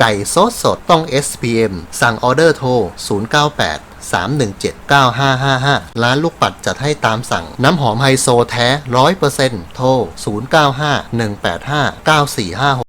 ไก่สดสดต้อง SPM สั่งออเดอร์โทร 098 317 9555 ร้านลูกปัดจัดให้ตามสั่ง น้ำหอมไฮโซแท้ 100%โทร 095 185 9456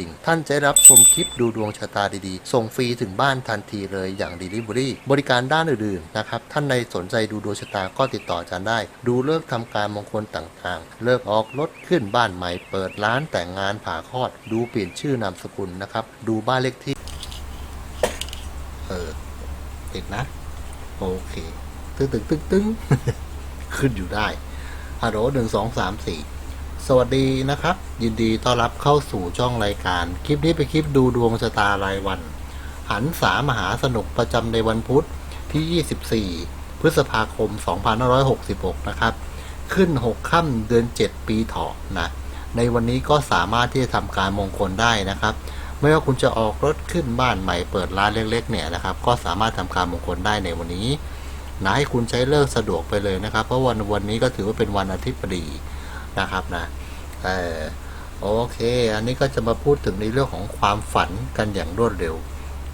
ดิ่ง ท่านจะได้รับชมคลิปดูดวงชะตาดีๆ ส่งฟรีถึงบ้านทันทีเลยอย่าง Delivery บริการด้านอื่นๆนะครับ ท่านใดสนใจดูดวงชะตาก็ติดต่ออาจารย์ได้ ดูเลิกษ์ทำการมงคลต่างๆ เลิกออกรถขึ้นบ้านใหม่ เปิดร้านแต่งงานผ่าคลอด ดูเปลี่ยนชื่อนามสกุลนะครับ ดูบ้านเลขที่ เออติดนะ โอเค ตึ้งตึ้งตึ้งตึ้งขึ้นอยู่ได้ฮัลโหลหนึ่งสองสามสี่ สวัสดีนะครับ ยินดีต้อนรับเข้าสู่ช่องรายการ คลิปนี้เป็นคลิปดูดวงชะตารายวัน หันสามหาสนุกประจำในวันพุธที่ 24 พฤษภาคม 2566 นะครับ ขึ้น 6 ค่ำเดือน 7 ปีเถาะนะ ในวันนี้ก็สามารถที่จะทำการมงคลได้นะครับ ไม่ว่าคุณจะออกรถขึ้นบ้านใหม่เปิดร้านเล็กๆเนี่ยนะครับ ก็สามารถทำการมงคลได้ในวันนี้นะให้คุณใช้เลิกสะดวกไปเลยนะครับ เพราะวันวันนี้ก็ถือว่าเป็นวันอาทิตย์พอดี นะครับนะเออโอเค อันนี้ก็จะมาพูดถึงในเรื่องของความฝันกันอย่างรวดเร็ว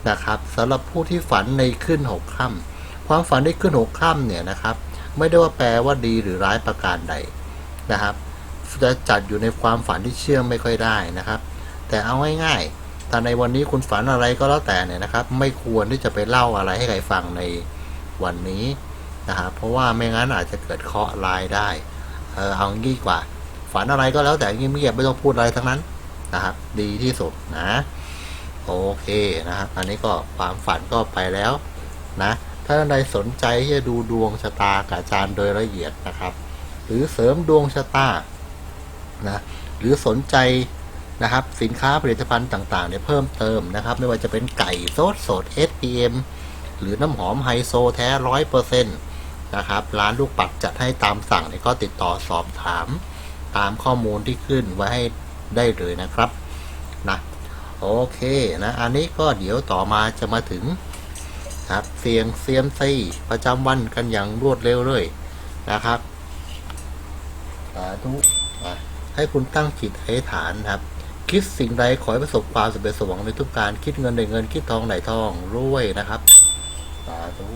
นะครับสำหรับผู้ที่ฝันในขึ้นหกค่ำความฝันในขึ้นหกค่ำเนี่ยนะครับ ไม่ได้ว่าแปลว่าดีหรือร้ายประการใดนะครับ จะจัดอยู่ในความฝันที่เชื่อมไม่ค่อยได้นะครับ แต่เอาง่ายๆถ้าในวันนี้คุณฝันอะไรก็แล้วแต่เนี่ยนะครับ ไม่ควรที่จะไปเล่าอะไรให้ใครฟังในวันนี้นะครับเพราะว่าไม่งั้นอาจจะเกิดเคราะห์ร้ายได้ เออเอางี้กว่า ฝันอะไรก็แล้วแต่เงียบๆไม่ต้องพูดอะไรทั้งนั้นนะครับ ดีที่สุดนะโอเคนะครับ อันนี้ก็ความฝันก็ไปแล้วนะ ถ้าท่านใดสนใจที่จะดูดวงชะตากับอาจารย์โดยละเอียดนะครับ หรือเสริมดวงชะตานะหรือสนใจนะครับ สินค้าผลิตภัณฑ์ต่างๆเนี่ยเพิ่มเติมนะครับ ไม่ว่าจะเป็นไก่สดสด SPM หรือน้ำหอมไฮโซแท้ร้อยเปอร์เซ็นต์ นะครับ ร้านลูกปัดจัดให้ตามสั่งเนี่ยก็ติดต่อสอบถาม ตามข้อมูลที่ขึ้นไว้ให้ได้เลยนะครับนะโอเคนะอันนี้ก็เดี๋ยวต่อมาจะมาถึงครับเสียงเซียมซีประจำวันกันอย่างรวดเร็วเลยนะครับสาธุให้คุณตั้งจิตอธิษฐานครับ คิดสิ่งใดขอให้ประสบความสำเร็จสมหวังในทุกการคิดเงินได้เงินคิดทองได้ทองรวยนะครับสาธุ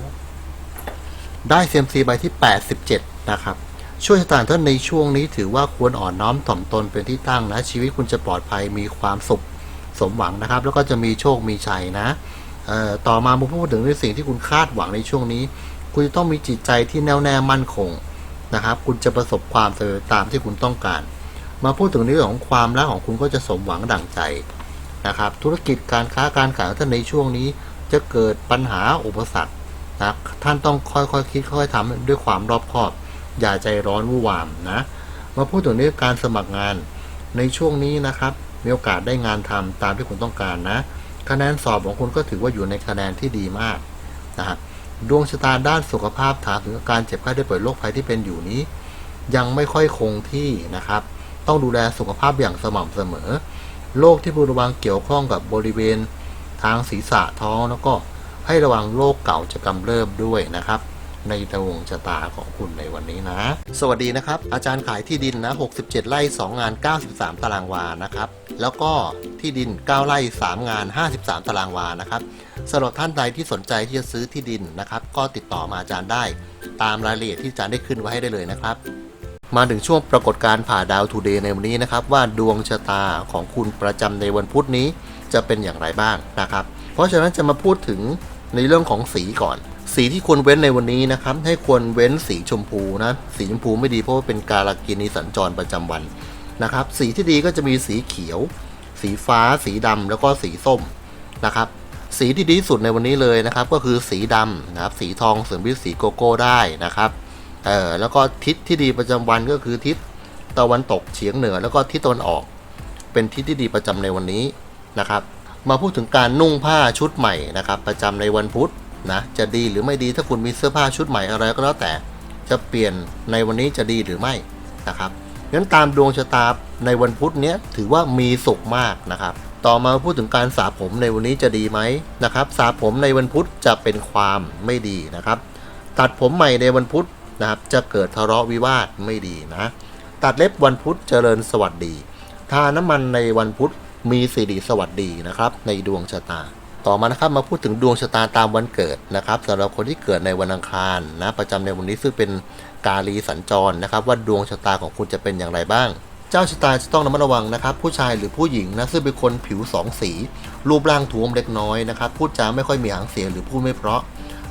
ได้เซียมซีใบที่ 87 นะครับ ช่วยชะตาท่านในช่วงนี้ถือว่าควรอ่อนน้อมถ่อมตนเป็นที่ตั้งนะ ชีวิตคุณจะปลอดภัยมีความสุขสมหวังนะครับ แล้วก็จะมีโชคมีชัยนะต่อต่อมามพูดถึงในสิ่งที่คุณคาดหวังในช่วงนี้ คุณจะต้องมีจิตใจที่แน่วแน่มั่นคงนะครับ คุณจะประสบความสำเร็จตามที่คุณต้องการ มาพูดถึงในเรื่องของความรักของคุณก็จะสมหวังดั่งใจนะครับ ธุรกิจการค้าการขายท่านในช่วงนี้จะเกิดปัญหาอุปสรรค นะท่านต้องค่อยๆคคิดค่อยๆทำด้วยความรอบคอบ อย่าใจร้อนวุ่นวามนะ มาพูดถึงเรื่องการสมัครงานในช่วงนี้นะครับ มีโอกาสได้งานทำตามที่คุณต้องการนะคะแนนสอบของคุณก็ถือว่าอยู่ในคะแนนที่ดีมากนะครับดวงชะตาด้านสุขภาพถามถึงอาการเจ็บไข้ได้ป่วยโรคภัยที่เป็นอยู่นี้ ยังไม่ค่อยคงที่นะครับ ต้องดูแลสุขภาพอย่างสม่ำเสมอโรคที่พึงระวังเกี่ยวข้องกับบริเวณทางศีรษะท้องแล้วก็ ให้ระวังโรคเก่าจะกำเริบด้วยนะครับ ในดวงชะตาของคุณในวันนี้นะ สวัสดีนะครับ อาจารย์ขายที่ดินนะ 67 ไร่ 2 งาน 93 ตารางวานะครับ แล้วก็ที่ดิน 9 ไร่ 3 งาน 53 ตารางวานะครับสำหรับท่านใดที่สนใจที่จะซื้อที่ดินนะครับ ก็ติดต่อมาอาจารย์ได้ ตามรายละเอียดที่อาจารย์ได้ขึ้นไว้ให้ได้เลยนะครับมาถึงช่วงปรากฏการณ์ผ่าดาวทูเดย์ในวันนี้นะครับ ว่าดวงชะตาของคุณประจำในวันพุธนี้จะเป็นอย่างไรบ้างนะครับ เพราะฉะนั้นจะมาพูดถึง ในเรื่องของสีก่อน สีที่ควรเว้นในวันนี้นะครับ ให้ควรเว้นสีชมพูนะ สีชมพูไม่ดีเพราะว่าเป็นการากินีสัญจรประจำวันนะครับ สีที่ดีก็จะมีสีเขียว สีฟ้า สีดำแล้วก็สีส้มนะครับ สีที่ดีสุดในวันนี้เลยนะครับ ก็คือสีดำนะครับ สีทองเสริมด้วยสีโกโก้ได้นะครับเออแล้วก็ทิศที่ดีประจำวันก็คือทิศตะวันตกเฉียงเหนือ แล้วก็ทิศตะวันออก เป็นทิศที่ดีประจำในวันนี้นะครับ มาพูดถึงการนุ่งผ้าชุดใหม่นะครับ ประจำในวันพุธนะจะดีหรือไม่ดีถ้าคุณมีเสื้อผ้าชุดใหม่อะไรก็แล้วแต่ จะเปลี่ยนในวันนี้จะดีหรือไม่นะครับงั้นตามดวงชะตาในวันพุธเนี้ยถือว่ามีสุขมากนะครับ ต่อมาพูดถึงการสระผมในวันนี้จะดีไหมนะครับสระผมในวันพุธจะเป็นความไม่ดีนะครับ ตัดผมใหม่ในวันพุธนะครับ จะเกิดทะเลาะวิวาทไม่ดีนะ ตัดเล็บวันพุธเจริญสวัสดี ทาน้ำมันในวันพุธ มีสิริสวัสดีนะครับในดวงชะตา ต่อมานะครับมาพูดถึงดวงชะตาตามวันเกิดนะครับสำหรับคนที่เกิดในวันอังคารนะประจำในวันนี้ซึ่งเป็นกาลีสัญจรนะครับ ว่าดวงชะตาของคุณจะเป็นอย่างไรบ้าง เจ้าชะตาจะต้องระมัดระวังนะครับ ผู้ชายหรือผู้หญิงนะซึ่งเป็นคนผิวสองสี รูปร่างท้วมเล็กน้อยนะครับพูดจาไม่ค่อยมีหางเสียงหรือพูดไม่เพราะ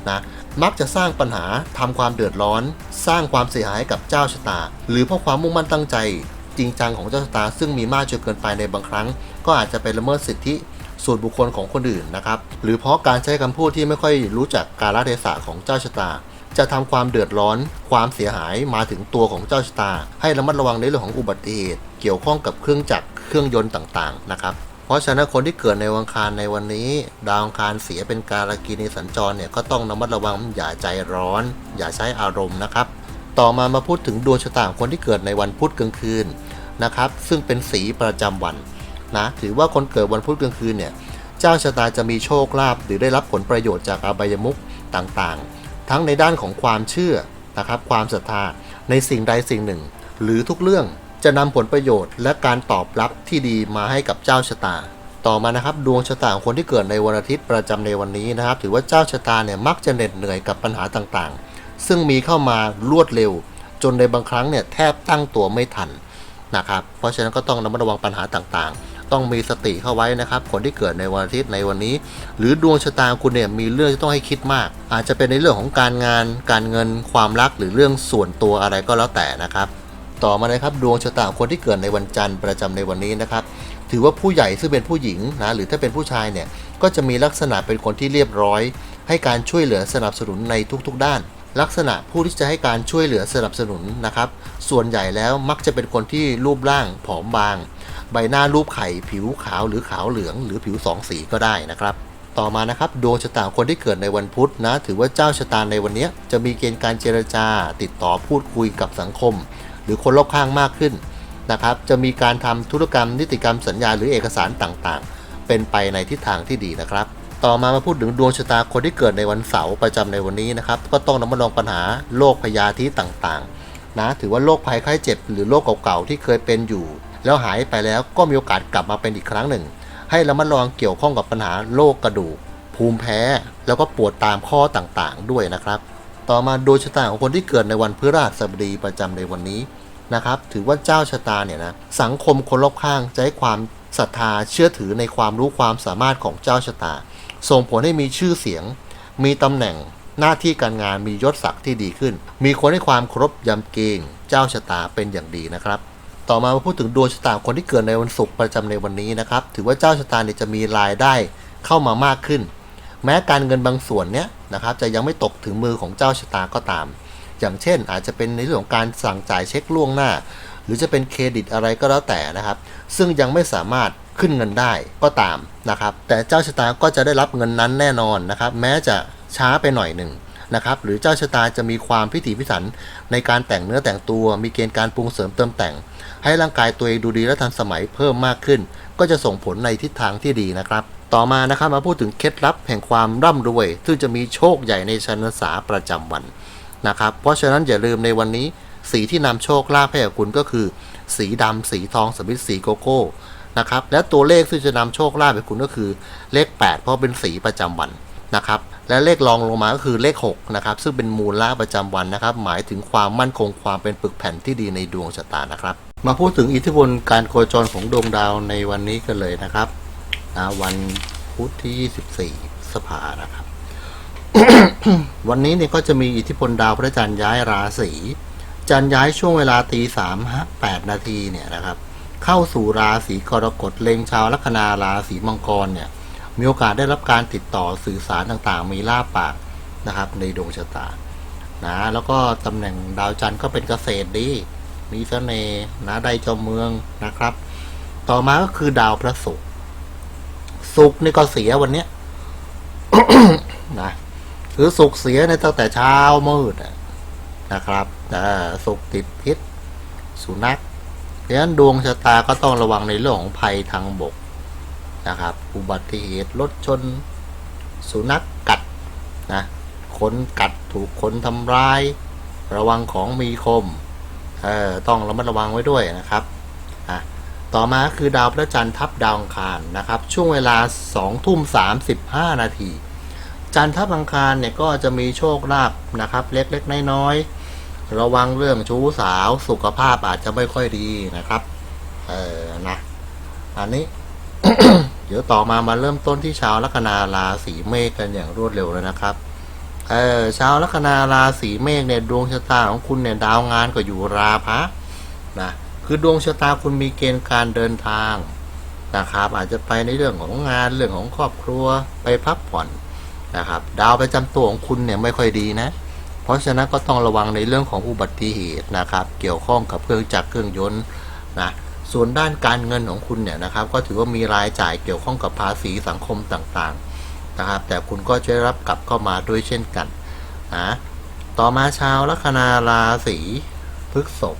นะมักจะสร้างปัญหาทำความเดือดร้อน สร้างความเสียหายกับเจ้าชะตา หรือเพราะความมุ่งมั่นตั้งใจ จริงจังของเจ้าชะตาซึ่งมีมากจนเกินไปในบางครั้ง ก็อาจจะเป็นละเมิดสิทธิส่วนบุคคลของคนอื่นนะครับ หรือเพราะการใช้คำพูดที่ไม่ค่อยรู้จักกาลเทศะของเจ้าชะตา จะทำความเดือดร้อน ความเสียหายมาถึงตัวของเจ้าชะตา ให้ระมัดระวังในเรื่องของอุบัติเหตุ เกี่ยวข้องกับเครื่องจักรเครื่องยนต์ต่างๆนะครับเพราะฉะนั้นคนที่เกิดในวันอังคารในวันนี้ ดาวอังคารเสียเป็นการกีนีสัญจรเนี่ยก็ต้องระมัดระวังอย่าใจร้อน อย่าใช้อารมณ์นะครับ ต่อมามาพูดถึงดวงชะตาของคนที่เกิดในวันพุธกลางคืนนะครับซึ่งเป็นสีประจำวัน นะ ถือว่าคนเกิดวันพุธกลางคืนเนี่ยเจ้าชะตาจะมีโชคลาภหรือได้รับผลประโยชน์จากอบายมุขต่างๆ ทั้งในด้านของความเชื่อนะครับความศรัทธาในสิ่งใดสิ่งหนึ่ง หรือทุกเรื่องจะนำผลประโยชน์และการตอบรับที่ดีมาให้กับเจ้าชะตา ต่อมานะครับดวงชะตาของคนที่เกิดในวันอาทิตย์ประจำในวันนี้นะครับ ถือว่าเจ้าชะตาเนี่ยมักจะเหน็ดเหนื่อยกับปัญหาต่างๆ ซึ่งมีเข้ามารวดเร็ว จนในบางครั้งเนี่ยแทบตั้งตัวไม่ทันนะครับ เพราะฉะนั้นก็ต้องระมัดระวังปัญหาต่างๆ ต้องมีสติเข้าไว้นะครับ คนที่เกิดในวันอาทิตย์ในวันนี้ หรือดวงชะตาคุณเนี่ยมีเรื่องที่ต้องให้คิดมาก อาจจะเป็นในเรื่องของการงาน การเงิน ความรักหรือเรื่องส่วนตัวอะไรก็แล้วแต่นะครับ ต่อมานะครับดวงชะตาคนที่เกิดในวันจันทร์ประจำในวันนี้นะครับถือว่าผู้ใหญ่ซึ่งเป็นผู้หญิงนะหรือถ้าเป็นผู้ชายเนี่ยก็จะมีลักษณะเป็นคนที่เรียบร้อย ให้การช่วยเหลือสนับสนุนในทุกๆ ด้าน ลักษณะผู้ที่จะให้การช่วยเหลือสนับสนุนนะครับ ส่วนใหญ่แล้วมักจะเป็นคนที่รูปร่างผอมบาง ใบหน้ารูปไข่ผิวขาวหรือขาวเหลือง หรือผิวสองสีก็ได้นะครับต่อมานะครับดวงชะตาคนที่เกิดในวันพุธนะ ถือว่าเจ้าชะตาในวันนี้จะมีเกณฑ์การเจรจา ติดต่อพูดคุยกับสังคม หรือคนรอบข้างมากขึ้นนะครับจะมีการทำธุรกรรม นิติกรรมสัญญาหรือเอกสารต่างๆ เป็นไปในทิศทางที่ดีนะครับ ต่อมามาพูดถึงดวงชะตาคนที่เกิดในวันเสาร์ประจำในวันนี้นะครับก็ต้องระมัดระวังปัญหาโรคพยาธิต่างๆนะถือว่าโรคภัยไข้เจ็บ หรือโรคเก่าๆที่เคยเป็นอยู่ แล้วหายไปแล้วก็มีโอกาสกลับมาเป็นอีกครั้งหนึ่ง ให้ระมัดระวังเกี่ยวข้องกับปัญหาโรคกระดูก ภูมิแพ้ แล้วก็ปวดตามข้อต่างๆ ด้วยนะครับ ต่อมาดวงชะตาของคนที่เกิดในวันพฤหัสบดีประจำในวันนี้นะครับ ถือว่าเจ้าชะตาเนี่ยนะสังคมคนรอบข้างจะให้ความศรัทธาเชื่อถือในความรู้ความสามารถของเจ้าชะตา ส่งผลให้มีชื่อเสียง มีตำแหน่งหน้าที่การงานมียศศักดิ์ที่ดีขึ้น มีคนให้ความเคารพยำเกรงเจ้าชะตาเป็นอย่างดีนะครับ ต่อมามาพูดถึงดวงชะตาคนที่เกิดในวันศุกร์ประจำในวันนี้นะครับ ถือว่าเจ้าชะตาเนี่ยจะมีรายได้เข้ามามากขึ้น แม้การเงินบางส่วนเนี้ยนะครับจะยังไม่ตกถึงมือของเจ้าชะตาก็ตาม อย่างเช่น อาจจะเป็นในเรื่องของการสั่งจ่ายเช็คล่วงหน้า หรือจะเป็นเครดิตอะไรก็แล้วแต่นะครับ ซึ่งยังไม่สามารถขึ้นเงินได้ก็ตามนะครับ แต่เจ้าชะตาก็จะได้รับเงินนั้นแน่นอนนะครับ แม้จะช้าไปหน่อยหนึ่งนะครับ หรือเจ้าชะตาจะมีความพิถีพิถันในการแต่งเนื้อแต่งตัว มีเกณฑ์การปรุงเสริมเติมแต่ง ให้ร่างกายตัวเองดูดีและทันสมัยเพิ่มมากขึ้น ก็จะส่งผลในทิศทางที่ดีนะครับ ต่อมานะครับมาพูดถึงเคล็ดลับแห่งความร่ำรวย ซึ่งจะมีโชคใหญ่ในชนสาประจำวันนะครับ เพราะฉะนั้นอย่าลืมในวันนี้ สีที่นำโชคลาภให้กับคุณก็คือ สีดำสีทองสมิธสีโกโก้นะครับและตัวเลขที่จะนำโชคลาภให้คุณก็คือเลข 8 เพราะเป็นสีประจำวันนะครับและเลขรองลงมาก็คือเลข6นะครับซึ่งเป็นมูลค่าประจำวันนะครับ หมายถึงความมั่นคงความเป็นปึกแผ่นที่ดีในดวงชะตานะครับ มาพูดถึงอิทธิพลการโคจรของดวงดาวในวันนี้กันเลยนะครับนะวันพุธที่ 24พฤษภานะครับ วันนี้เนี่ยก็จะมีอิทธิพลดาวพระจันทร์ย้ายราศีจันทร์ย้ายช่วงเวลาตีสามแปดนาทีเนี่ยนะครับ เข้าสู่ราศีกรกฎเลงชาวลัคนาราศีมังกรเนี่ย มีโอกาสได้รับการติดต่อสื่อสารต่างๆ มีลาบปากนะครับ ในดวงชะตานะแล้วก็ตำแหน่งดาวจันทร์ก็เป็นเกษตรดี มีเสน่ห์นะได้เจอมเมืองนะครับ ต่อมาก็คือดาวพระศุกร์สุกร์นี่ก็เสียวันเนี้ยนะคือสุกร์เสียในตั้งแต่เช้ามืดนะครับอ่าสุกร์ติดพิษสุนัขเพราะฉะนั้นดวงชะตาก็ต้องระวังในเรื่องของภัยทางบกนะครับ อุบัติเหตุรถชน สุนัขกัดนะคนกัดถูกคนทำร้าย ระวังของมีคม เออต้องระมัดระวังไว้ด้วยนะครับอะต่อมาคือดาวพระจันทร์ทับดาวอังคารนะครับ ช่วงเวลา2ทุ่ม35 นาทีจันทร์ทับอังคารเนี่ยก็จะมีโชคลาภนะครับ เล็กๆน้อยๆระวังเรื่องชู้สาวสุขภาพอาจจะไม่ค่อยดีนะครับ เออนะอันนี้ เดี๋ยวต่อมามาเริ่มต้นที่ชาวลัคนาราศีเมษกันอย่างรวดเร็วเลยนะครับ เออชาวลัคนาราศีเมษเนี่ยดวงชะตาของคุณเนี่ยดาวงานก็อยู่ราพะนะคือดวงชะตาคุณมีเกณฑ์การเดินทางนะครับ อาจจะไปในเรื่องของงานเรื่องของครอบครัวไปพักผ่อนนะครับ ดาวประจำตัวของคุณเนี่ยไม่ค่อยดีนะ เพราะฉะนั้นก็ต้องระวังในเรื่องของอุบัติเหตุนะครับ เกี่ยวข้องกับเครื่องจักรเครื่องยนต์นะส่วนด้านการเงินของคุณเนี่ยนะครับ ก็ถือว่ามีรายจ่ายเกี่ยวข้องกับภาษีสังคมต่างๆ นะครับ แต่คุณก็จะรับกลับเข้ามาด้วยเช่นกันนะต่อมาชาวลัคนาราศีพฤษภ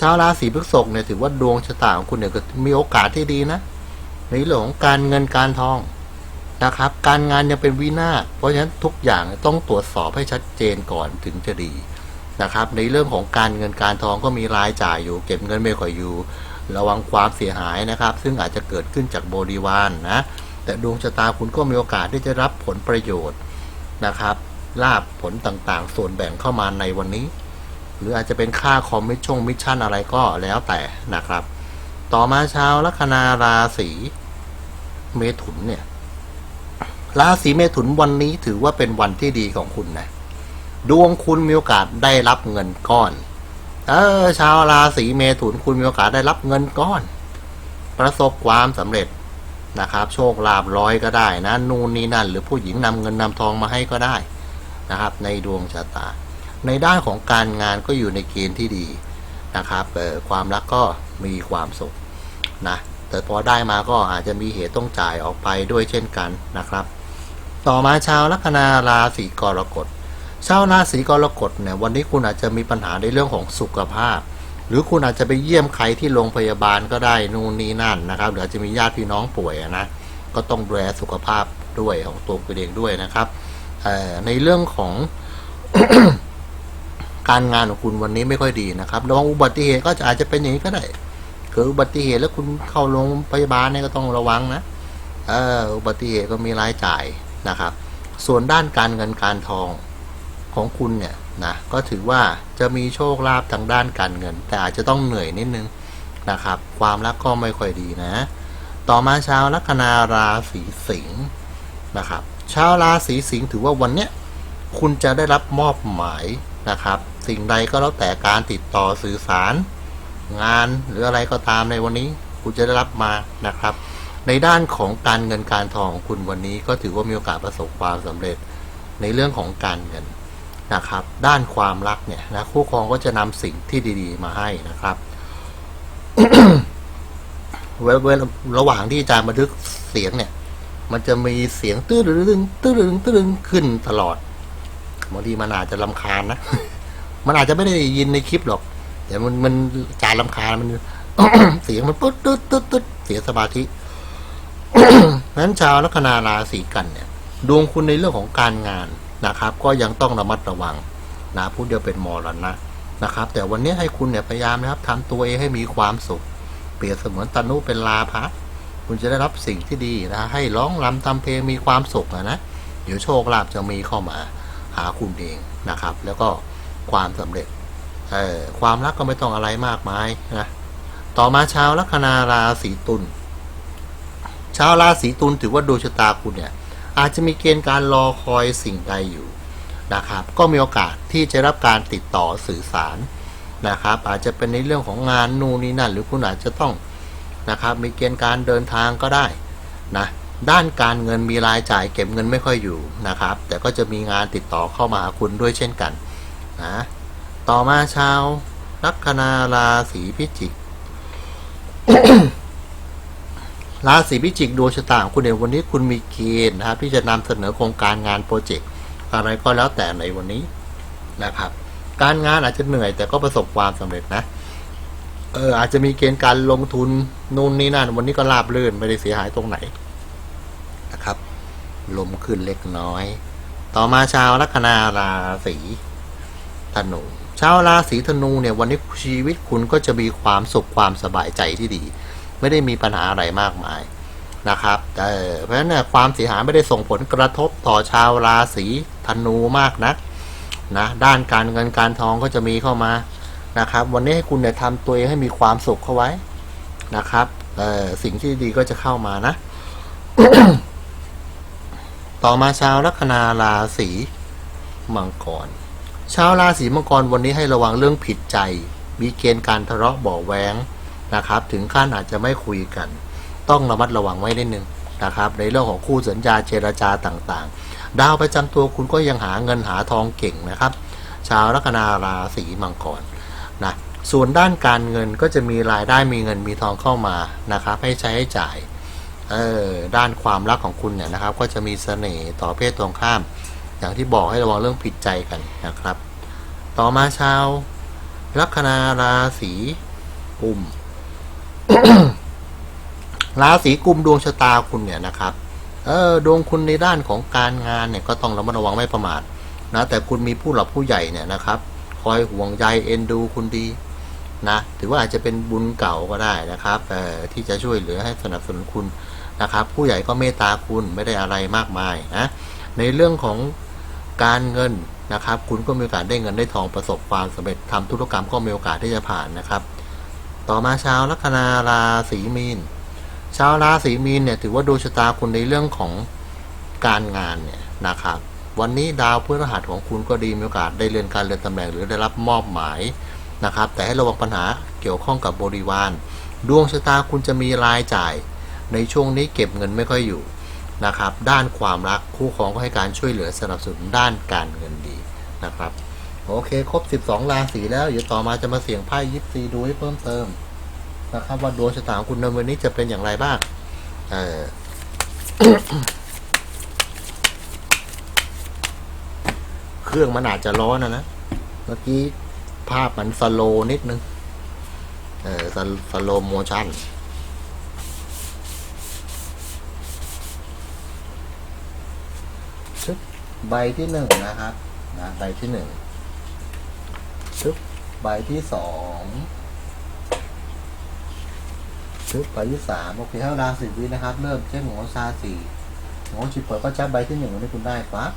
ชาวราศีพฤษภเนี่ยถือว่าดวงชะตาของคุณเนี่ยมีโอกาสที่ดีนะในเรื่องของการเงินการทองนะครับ การงานยังเป็นวินาศเพราะฉะนั้นทุกอย่างต้องตรวจสอบให้ชัดเจนก่อนถึงจะดีนะครับ ในเรื่องของการเงินการทองก็มีรายจ่ายอยู่ เก็บเงินไม่ค่อยอยู่ ระวังความเสียหายนะครับ ซึ่งอาจจะเกิดขึ้นจากบริวารนนะ แต่ดวงชะตาคุณก็มีโอกาสที่จะรับผลประโยชน์นะครับลาบผลต่างๆ ส่วนแบ่งเข้ามาในวันนี้ หรืออาจจะเป็นค่าคอมมิชชั่นมิชชั่นอะไรก็แล้วแต่นะครับ ต่อมาชาวลัคนาราศีเมถุนเนี่ยราศีเมถุนวันนี้ถือว่าเป็นวันที่ดีของคุณนะดวงคุณมีโอกาสได้รับเงินก้อน เออชาวราศีเมถุนคุณมีโอกาสได้รับเงินก้อน ประสบความสำเร็จ นะครับ โชคลาภร้อยก็ได้นะนู่นนี่นั่น หรือผู้หญิงนำเงินนำทองมาให้ก็ได้นะครับ ในดวงชะตา ในด้านของการงานก็อยู่ในเกณฑ์ที่ดีนะครับเออความรักก็มีความสุขนะแต่พอได้มาก็อาจจะมีเหตุต้องจ่ายออกไปด้วยเช่นกันนะครับ ต่อมาชาวลัคนาราศีกรกฎชาวราศีกรกฎเนี่ยวันนี้คุณอาจจะมีปัญหาในเรื่องของสุขภาพ หรือคุณอาจจะไปเยี่ยมใครที่โรงพยาบาลก็ได้นู่นนี่นั่นนะครับหรืออาจะมีญาติพี่น้องป่วยนะก็ต้องดูแลสุขภาพด้วยของตัวคุณเองด้วยนะครับในเรื่องของการงานของคุณวันนี้ไม่ค่อยดีนะครับระวังอุบัติเหตุก็อาจจะเป็นอย่างนี้ก็ได้เกิดอุบัติเหตุแล้วคุณเข้าโรงพยาบาลเนี่ยก็ต้องระวังนะเอออุบัติเหตุก็มีรายจ่ายนะครับ ส่วนด้านการเงินการทองของคุณเนี่ย นะก็ถือว่าจะมีโชคลาภทางด้านการเงิน แต่อาจจะต้องเหนื่อยนิดนึงนะครับ ความรักก็ไม่ค่อยดีนะ ต่อมาชาวลัคนาราศีสิงห์นะครับชาวราศีสิงห์ถือว่าวันเนี้ยคุณจะได้รับมอบหมายนะครับ สิ่งใดก็แล้วแต่การติดต่อสื่อสาร งานหรืออะไรก็ตามในวันนี้ คุณจะได้รับมานะครับ ในด้านของการเงินการทองของคุณวันนี้ก็ถือว่ามีโอกาสประสบความสำเร็จในเรื่องของการเงิน นะครับ ด้านความรักเนี่ยนะคู่ครองก็จะนำสิ่งที่ดี ๆ มาให้นะครับเวลระหว่างที่อาจารย์บันทึกเสียงเนี่ย มันจะมีเสียงตื้อดึงตื้อดึงตื้อดึงขึ้นตลอดบางทีมันอาจจะลำคาญนะมันอาจจะไม่ได้ยินในคลิปหรอกแต่มันมันอาจารลำคาญมันเสียงมันปึ๊ดตึ๊ดตึ๊ดตึ๊ดเสียสมาธินั้นชาวลัคนาราศีกันเนี่ยดวงคุณในเรื่องของการงาน นะครับ ก็ยังต้องระมัดระวังนะพูดเดียวเป็นมรณะนะครับ แต่วันนี้ให้คุณเนี่ยพยายามนะครับทำตัวเองให้มีความสุข เปรียบเสมือนตานุเป็นลาภะคุณจะได้รับสิ่งที่ดีนะให้ร้องรำทำเพลงมีความสุขนะนะเดี๋ยวโชคลาภจะมีเข้ามาหาคุณเองนะครับ แล้วก็ความสำเร็จเออความรักก็ไม่ต้องอะไรมากมายนะต่อมาชาวลัคนาราศีตุลชาวราศีตุลถือว่าดวงชะตาคุณเนี่ย อาจจะมีเกณฑ์การรอคอยสิ่งใดอยู่นะครับ ก็มีโอกาสที่จะรับการติดต่อสื่อสารนะครับ อาจจะเป็นในเรื่องของงานนู่นนี่นั่น หรือคุณอาจจะต้องนะครับมีเกณฑ์การเดินทางก็ได้นะด้านการเงินมีรายจ่ายเก็บเงินไม่ค่อยอยู่นะครับ แต่ก็จะมีงานติดต่อเข้ามาหาคุณด้วยเช่นกันนะต่อมาชาวลัคนาราศีพิจิก ราศีพิจิกดวงชะตาของคุณในวันนี้คุณมีเกณฑ์นะครับที่จะนำเสนอโครงการงานโปรเจกต์อะไรก็แล้วแต่ในวันนี้นะครับ การงานอาจจะเหนื่อยแต่ก็ประสบความสำเร็จนะเอออาจจะมีเกณฑ์การลงทุนนู่นนี่นั่น วันนี้ก็ราบรื่นไม่ได้เสียหายตรงไหนนะครับลมขึ้นเล็กน้อย ต่อมาชาวลัคนาราศีธนูชาวราศีธนูเนี่ยวันนี้ชีวิตคุณก็จะมีความสุขความสบายใจที่ดี ไม่ได้มีปัญหาอะไรมากมายนะครับเออเพราะฉะนั้นความเสียหายไม่ได้ส่งผลกระทบต่อชาวราศีธนูมากนักนะด้านการเงินการทองก็จะมีเข้ามานะครับ วันนี้ให้คุณเนี่ยทำตัวเองให้มีความสุขเข้าไว้นะครับเออสิ่งที่ดีก็จะเข้ามานะ ต่อมาชาวลัคนาราศีมังกร ชาวราศีมังกรวันนี้ให้ระวังเรื่องผิดใจ มีเกณฑ์การทะเลาะเบาะแวง นะครับ ถึงขั้นอาจจะไม่คุยกัน ต้องระมัดระวังไว้นิดนึงนะครับ ในเรื่องของคู่สัญญาเจรจาต่างๆ ดาวประจำตัวคุณก็ยังหาเงินหาทองเก่งนะครับ ชาวลัคนาราศีมังกรนะส่วนด้านการเงินก็จะมีรายได้มีเงินมีทองเข้ามานะครับ ให้ใช้ให้จ่ายเออด้านความรักของคุณเนี่ยนะครับ ก็จะมีเสน่ห์ต่อเพศตรงข้าม อย่างที่บอกให้ระวังเรื่องผิดใจกันนะครับ ต่อมาชาวลัคนาราศีกุม ราศีกุมดวงชะตาคุณเนี่ยนะครับ เออดวงคุณในด้านของการงานเนี่ยก็ต้องระมัดระวังไม่ประมาทนะแต่คุณมีผู้หลักผู้ใหญ่เนี่ยนะครับ คอยห่วงใยเอ็นดูคุณดีนะถือว่าอาจจะเป็นบุญเก่าก็ได้นะครับเอ่อที่จะช่วยเหลือให้สนับสนุนคุณนะครับ ผู้ใหญ่ก็เมตตาคุณไม่ได้อะไรมากมายนะในเรื่องของการเงินนะครับ คุณก็มีโอกาสได้เงินได้ทองประสบความสำเร็จทำธุรกรรมก็มีโอกาสที่จะผ่านนะครับ ต่อมาชาวลัคนาราศีมีน ชาวราศีมีนเนี่ยถือว่าดวงชะตาคุณในเรื่องของการงานเนี่ยนะครับ วันนี้ดาวพฤหัสของคุณก็ดีมีโอกาสได้เลื่อนการเลื่อนตำแหน่งหรือได้รับมอบหมายนะครับ แต่ให้ระวังปัญหาเกี่ยวข้องกับบริวาร ดวงชะตาคุณจะมีรายจ่าย ในช่วงนี้เก็บเงินไม่ค่อยอยู่นะครับ ด้านความรักคู่ครองก็ให้การช่วยเหลือสนับสนุนด้านการเงินดีนะครับ โอเค ครบ 12 ราศีแล้ว เดี๋ยวต่อมาจะมาเสี่ยงไพ่ยิปซีดูให้เพิ่มเติมนะครับว่าดวงชะตาของคุณในวันนี้จะเป็นอย่างไรบ้างเออเครื่องมันอาจจะร้อนนะนะ เมื่อกี้ภาพมันสโลนิดนึง เออสสโลโมชั่นชึบใบที่หนึ่งนะครับนะใบที่หนึ่ง ชึบใบที่สองชุดใบที่สามโอเคเท่าราสิบวินะครับ เริ่มเช็คหัวซาสี่หัวจิบเปิดก็จับใบที่หนึ่งวันนี้คุณได้ปั๊บ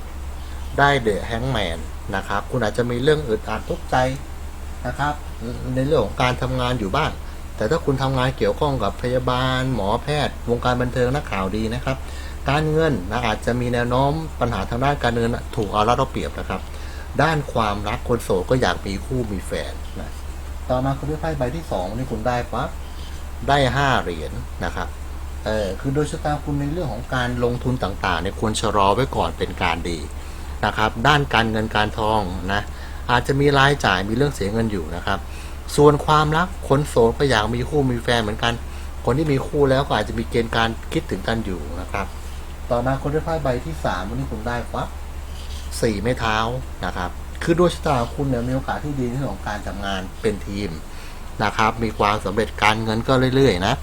ได้เดอะแฮงแมนนะครับ คุณอาจจะมีเรื่องอึดอัดทุกใจนะครับ ในเรื่องของการทำงานอยู่บ้าง แต่ถ้าคุณทำงานเกี่ยวข้องกับพยาบาล หมอแพทย์ วงการบันเทิงนักข่าวดีนะครับ การเงินนะอาจจะมีแนวโน้มปัญหาทางด้านการเงินถูกเอารัดเอาเปรียบนะครับ ด้านความรักคนโสดก็อยากมีคู่มีแฟนนะต่อมาคุณได้ไพ่ใบที่สองนนี้คุณได้ปั๊บได้ห้าเหรียญนะครับเออคือโดยชะตาคุณในเรื่องของการลงทุนต่างๆเนี่ยควรชะลอไว้ก่อนเป็นการดีนะครับ ด้านการเงินการทองนะอาจจะมีรายจ่ายมีเรื่องเสียเงินอยู่นะครับ ส่วนความรักคนโสดก็อยากมีคู่มีแฟนเหมือนกัน คนที่มีคู่แล้วก็อาจจะมีเกณฑ์การคิดถึงกันอยู่นะครับ ต่อมาคนได้ไพ่ใบที่สามวันนี้คุณได้ปั๊บ สี่ไม้เท้านะครับ คือดวงชะตาคุณเนี่ยมีโอกาสที่ดีในเรื่องของการทำงานเป็นทีมนะครับ มีความสำเร็จการเงินก็เรื่อย ๆ นะ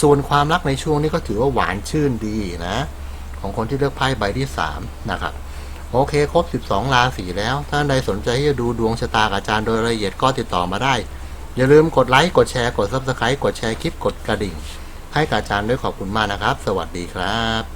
ส่วนความรักในช่วงนี้ก็ถือว่าหวานชื่นดีนะ ของคนที่เลือกไพ่ใบที่3นะครับโอเค ครบ 12 ราศีแล้วถ้าใดสนใจที่จะดูดวงชะตากับอาจารย์โดยละเอียดก็ติดต่อมาได้ อย่าลืมกดไลค์ กดแชร์ กด Subscribe กดแชร์คลิป กดกระดิ่ง ให้กับอาจารย์ด้วยขอบคุณมากนะครับ สวัสดีครับ